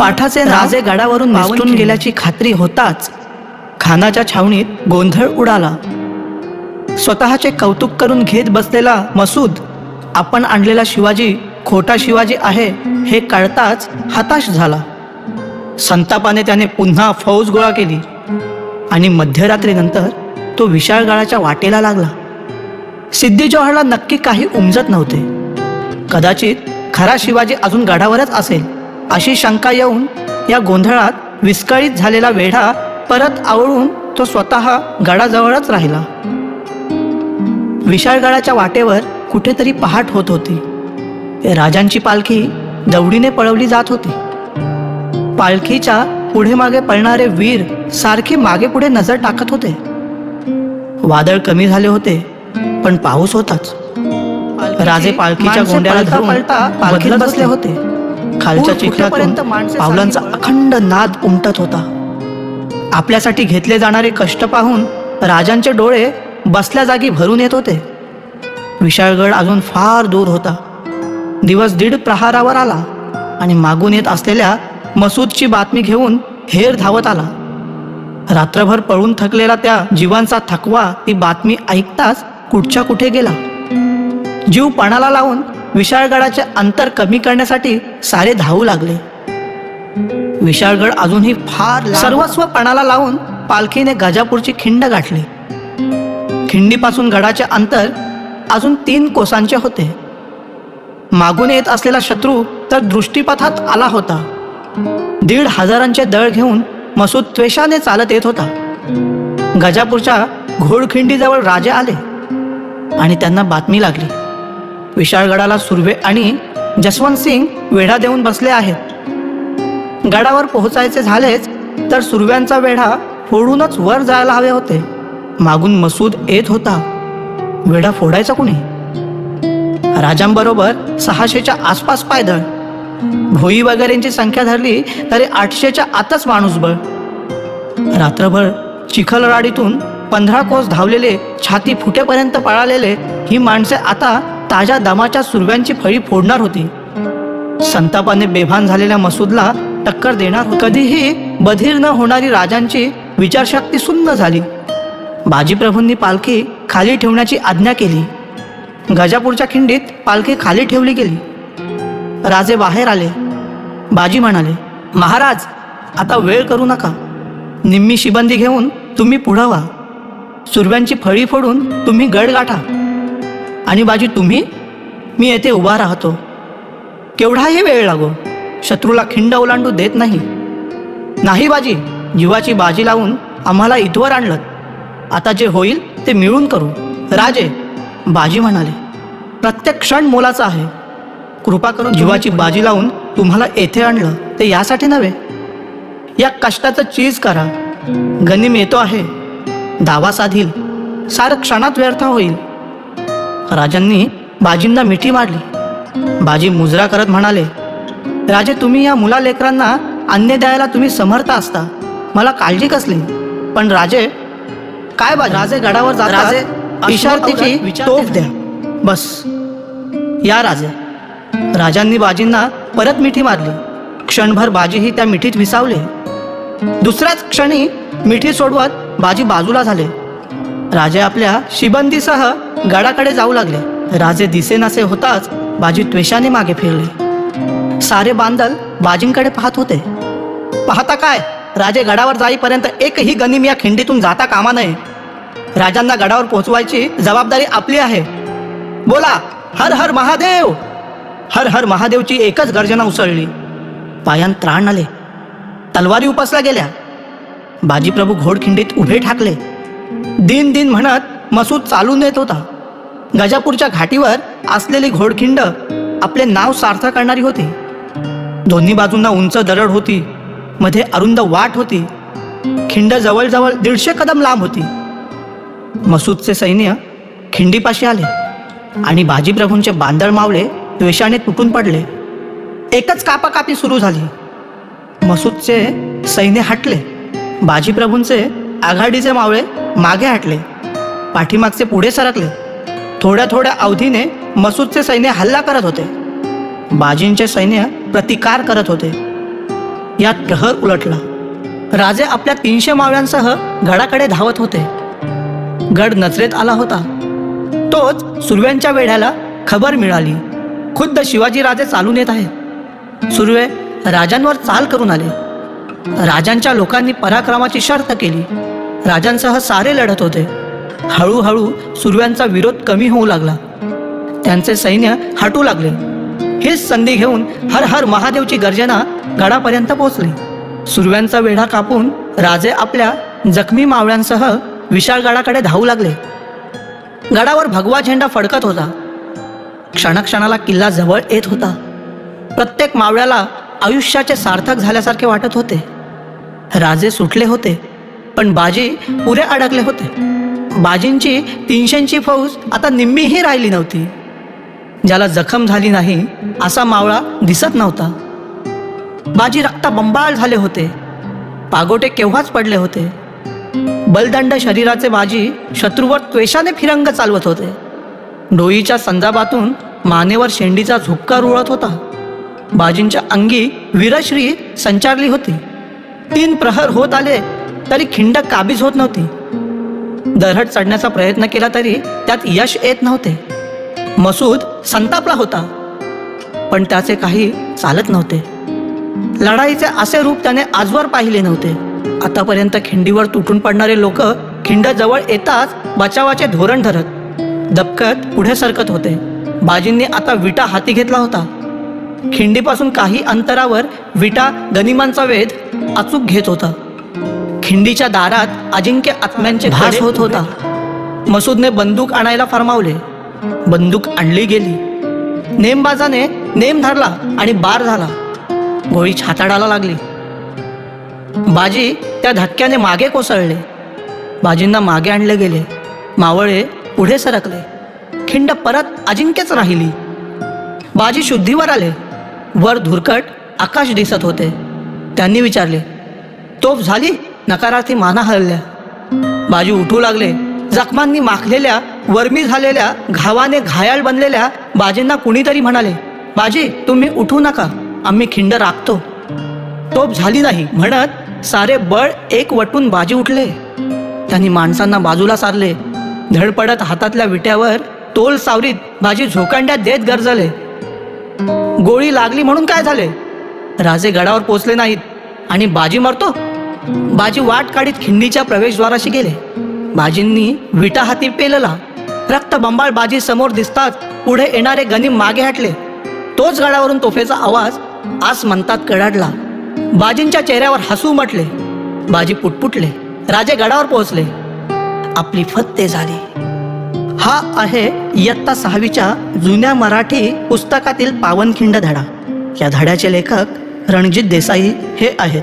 पाठाचे राजे गडावरून निसटून गेल्याची खात्री होताच खानाच्या छावणीत गोंधळ उडाला. स्वतःचे कौतुक करून घेत बसलेला मसूद आपण आणलेला शिवाजी खोटा शिवाजी आहे हे कळताच हताश झाला. संतापाने त्याने पुन्हा फौज गोळा केली आणि मध्यरात्रीनंतर तो विशाळगडाच्या वाटेला लागला. सिद्धी जवाहरला नक्की काही उमजत नव्हते. कदाचित खरा शिवाजी अजून गडावरच असेल. अशी शंका येऊन या गोंधळात विस्कळीत झालेला वेढा परत आवळून तो स्वतः गडाजवळच राहिला. विशाळगडाच्या वाटेवर कुठेतरी पहाट होत होती. राजांची पालखी दौडीने पळवली जात होती. पालखीच्या पुढे मागे पळणारे वीर सारखे मागे पुढे नजर टाकत होते. वादळ कमी झाले होते पण पाऊस होताच. राजे पालखीच्या गोंड्याला धरून पालखीत बसले होते. खालच्या चिखलातून पावलांचा अखंड नाद उमटत होता. आपल्यासाठी घेतले जाणारे कष्ट पाहून राजांचे डोळे बसल्या जागी भरून येत होते. विशाळगड अजून फार दूर होता. दिवस दीड प्रहारावर आला आणि मागून येत असलेल्या मसूदची बातमी घेऊन हेर धावत आला. रात्रभर पळून थकलेला त्या जीवांचा थकवा ती बातमी ऐकताच कुठच्या कुठे गेला? जीव पणाला लावून विशाळगडाचे अंतर कमी करण्यासाठी सारे धावू लागले. विशाळगड अजूनही फार सर्वस्व पणाला लावून पालखीने गजापूरची खिंड गाठली. खिंडीपासून गडाचे अंतर अजून तीन कोसांचे होते. मागून येत असलेला शत्रू तर दृष्टीपथात आला होता. दीड हजारांचे दळ घेऊन मसूद त्वेषाने चालत येत होता. गजापूरच्या घोडखिंडीजवळ राजे आले आणि त्यांना बातमी लागली. विशाळगडाला सुर्वे आणि जसवंत सिंग वेढा देऊन बसले आहेत. गडावर पोहोचायचे झालेच तर सुरव्यांचा वेढा फोडूनच वर जायला हवे होते. मागून मसूद येत होता. वेढा फोडायचा कुणी? राजांबरोबर सहाशेच्या आसपास पायदळ. भोई वगैरेंची संख्या धरली तरी आठशेच्या आतच माणूसबळ रात्रभर चिखलराडीतून पंधरा कोस धावलेले छाती फुटेपर्यंत पळालेले ही माणसे आता ताज्या दमाच्या सुरव्यांची फळी फोडणार होती. संतापाने बेभान झालेल्या मसूदला टक्कर देणार कधीही बधीर न होणारी राजांची विचारशक्ती सुन्न झाली. बाजीप्रभूंनी पालखी खाली ठेवण्याची आज्ञा केली. गजापूरच्या खिंडीत पालखी खाली ठेवली गेली. राजे बाहेर आले. बाजी म्हणाले महाराज आता वेळ करू नका. निम्मी शिबंदी घेऊन तुम्ही पुढं व्हा. सुरव्यांची फळी फोडून तुम्ही गड गाठा. आणि बाजी तुम्ही मी येथे उभा राहतो. केवढाही वेळ लागो? शत्रूला खिंड ओलांडू देत नाही. नाही बाजी जीवाची बाजी लावून आम्हाला इथवर आणलं आता जे होईल ते मिळून करू. राजे बाजी म्हणाले प्रत्येक क्षण मोलाचा आहे. कृपा करून जीवाची बाजी लावून तुम्हाला येथे आणलं ते यासाठी नव्हे. या कष्टाचं चीज करा. गनिम येतो आहे. दावा साधील. सार क्षणात व्यर्थ होईल. राजांनी बाजींना मिठी मारली. बाजी मुजरा करत म्हणाले राजे तुम्ही या मुला लेकरांना अन्य द्यायला तुम्ही समर्थ असता. मला काळजी कसली? पण राजे काय बाजी? राजे गडावर जातात राजे इशारतीची तोफ द्या. बस. या राजे. राजांनी बाजींना परत मिठी मारली. क्षणभर बाजीही त्या मिठीत विसावले. दुसऱ्याच क्षणी मिठी सोडवत बाजी बाजूला झाले. राजे आपल्या शिबंदीसह गडाकडे जाऊ लागले. राजे दिसेनासे होताच बाजी त्वेषाने मागे फिरले. सारे बांदल बाजींकडे पाहत होते. पाहता काय? राजे गडावर जाईपर्यंत एकही गनिम या खिंडीतून जाता कामा नये. राजांना गडावर पोहोचवायची जबाबदारी आपली आहे. बोला हर हर महादेव! हर हर महादेवची एकच गर्जना उसळली. पायान त्राण आले. तलवारी उपसल्या गेल्या. बाजीप्रभू घोडखिंडीत उभे ठाकले. दिन दिन म्हणत मसूद चालून येत होता. गजापूरच्या घाटीवर असलेली घोडखिंड आपले नाव सार्थ करणारी होती. दोन्ही बाजूंना उंच दरड होती मध्ये अरुंद वाट होती. खिंड जवळजवळ दीडशे कदम लांब होती. मसूदचे सैन्य खिंडीपाशी आले आणि बाजीप्रभूंचे बांदळ मावळे द्वेषाने तुटून पडले. एकच कापाकापी सुरू झाली. मसूदचे सैन्य हटले. बाजीप्रभूंचे आघाडीचे मावळे मागे हटले पाठीमागचे पुढे सरकले. थोड्या थोड्या अवधीने मसूदचे सैन्य हल्ला करत होते. बाजींचे सैन्य प्रतिकार करत होते. यात प्रहर उलटला. राजे आपल्या तीनशे मावळ्यांसह गडाकडे धावत होते. गड नजरेत आला होता. तोच सुर्व्यांच्या वेढ्याला खबर मिळाली. खुद्द शिवाजी राजे चालून येत आहेत. सुर्वे राजांवर चाल करून आले. राजांच्या लोकांनी पराक्रमाची शर्त केली. राजांसह सारे लढत होते. हळूहळू सुर्व्यांचा विरोध कमी होऊ लागला. त्यांचे सैन्य हटू लागले. हीच संधी घेऊन हर हर महादेवची गर्जना गडापर्यंत पोहोचली. सुर्व्यांचा वेढा कापून राजे आपल्या जखमी मावळ्यांसह विशाळगडाकडे धावू लागले. गडावर भगवा झेंडा फडकत होता. क्षणाक्षणाला किल्ला जवळ येत होता. प्रत्येक मावळ्याला आयुष्याचे सार्थक झाल्यासारखे वाटत होते. राजे सुटले होते पण बाजी पुरे अडकले होते. बाजींची तीनशेंची फौज आता निम्मीही राहिली नव्हती. ज्याला जखम झाली नाही असा मावळा दिसत नव्हता. बाजी रक्ताबंबाळ झाले होते. पागोटे केव्हाच पडले होते. बलदंड शरीराचे बाजी शत्रूवर त्वेषाने फिरंग चालवत होते. डोईच्या संजाबातून मानेवर शेंडीचा झुपका रुळत होता. बाजींच्या अंगी वीरश्री संचारली होती. तीन प्रहर होत आले तरी खिंड काबीज होत नव्हती. दरहट चढण्याचा प्रयत्न केला तरी त्यात यश येत नव्हते. मसूद संतापला होता पण त्याचे काही चालत नव्हते. लढाईचे असे रूप त्याने आजवर पाहिले नव्हते. आतापर्यंत खिंडीवर तुटून पडणारे लोक खिंड जवळ येताच बचावाचे धोरण ठरत दबकत पुढे सरकत होते. बाजींनी आता विटा हाती घेतला होता. खिंडीपासून काही अंतरावर विटा गनिमांचा वेध अचूक घेत होता. खिंडीच्या दारात अजिंक्य आत्म्यांचे भास होत होता. मसूदने बंदूक आणायला फरमावले. बंदूक आणली गेली. नेमबाजाने नेम धरला आणि बार झाला. गोळी छाताडाला लागली. बाजी त्या धक्क्याने मागे कोसळले. बाजींना मागे आणले गेले. मावळे पुढे सरकले. खिंड परत अजिंक्यच राहिली. बाजी शुद्धीवर आले. वर धुरकट आकाश दिसत होते. त्यांनी विचारले तोफ झाली? नकारार्थी माना हलल्या. बाजू उठू लागले. जखमांनी माखलेल्या वर्मी झालेल्या घावाने घायाळ बनलेल्या बाजींना कुणीतरी म्हणाले बाजी तुम्ही उठू नका. आम्ही खिंड राखतो. तोप झाली नाही म्हणत सारे बळ एक वटून बाजी उठले. त्यांनी माणसांना बाजूला सारले. धडपडत हातातल्या विट्यावर तोल सावरीत बाजी झोकांड्या देत गरजले. गोळी लागली म्हणून काय झाले? राजे गडावर पोचले नाहीत आणि बाजी मरतो? बाजी वाट काढीत खिंडीच्या प्रवेशद्वाराशी गेले. बाजींनी विटा हाती पेलला. रक्त बंबाळ बाजी समोर दिसताच पुढे येणारे गनिम मागे हटले. तोच गडावरून तोफेचा आवाज आस म्हणतात कडाडला. बाजींच्या चेहऱ्यावर हसू म्हटले बाजी पुटपुटले. राजे गडावर पोहोचले. आपली फत्ते झाली. हा आहे इयत्ता सहावीच्या जुन्या मराठी पुस्तकातील पावनखिंड धडा. या धड्याचे लेखक रणजित देसाई हे आहेत.